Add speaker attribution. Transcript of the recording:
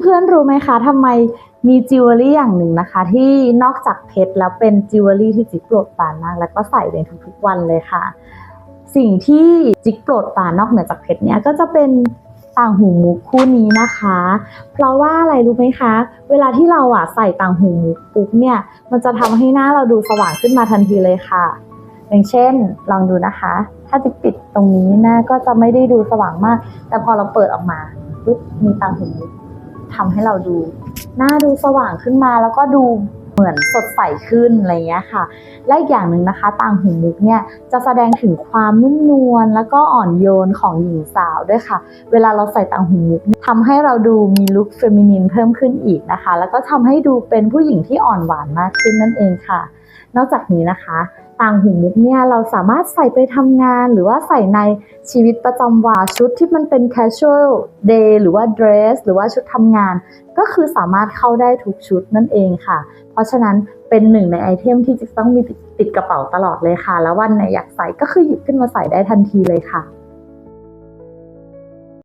Speaker 1: เพื่อนๆรู้ไหมคะทำไมมีจิวเวลรี่อย่างหนึ่งนะคะ ที่นอกจากเพชรแล้วเป็นจิวเวลรี่ที่จิ๊กโปรดปรานมาก แล้วก็ใส่ในทุกๆวันเลยค่ะ สิ่งที่จิ๊กโปรดปรานนอกเหนือจากเพชรเนี่ยก็จะเป็นต่างหูมุกคู่นี้นะคะ เพราะว่าอะไรรู้ไหมคะ เวลาที่เราอะใส่ต่างหูมุกปุ๊บเนี่ย มันจะทำให้หน้าเราดูสว่างขึ้นมาทันทีเลยค่ะ อย่างเช่น ลองดูนะคะ ถ้าจิ๊กปิดตรงนี้หน้าก็จะไม่ได้ดูสว่างมาก แต่พอเราเปิดออกมาปุ๊บมีต่างหูมุก ทำให้เราดู หน้าดูสว่างขึ้นมาแล้วก็ดูเหมือนสดใสขึ้นอะไรอย่างเงี้ยค่ะ และอีกอย่างหนึ่งนะคะ ต่างหูมุกเนี่ยจะแสดงถึงความนุ่มนวลแล้วก็อ่อนโยนของหญิงสาวด้วยค่ะ เวลาเราใส่ต่างหูมุกทำให้เราดูมีลุคเฟมินินเพิ่มขึ้นอีกนะคะ แล้วก็ทำให้ดูเป็นผู้หญิงที่อ่อนหวานมากขึ้นนั่นเองค่ะ นอกจากนี้นะคะ ต่างหูมุกเนี่ยเราสามารถใส่ไปทำงาน หรือว่าใส่ในชีวิตประจำวันชุดที่มันเป็น casual day หรือว่า dress หรือว่าชุดทำงาน ก็คือสามารถเข้าได้ทุกชุดนั่นเองค่ะ เพราะฉะนั้นเป็นหนึ่งในไอเทมที่จะต้องมีติดกระเป๋าตลอดเลยค่ะ แล้ววันไหนอยากใส่ก็คือหยิบขึ้นมาใส่ได้ทันทีเลยค่ะ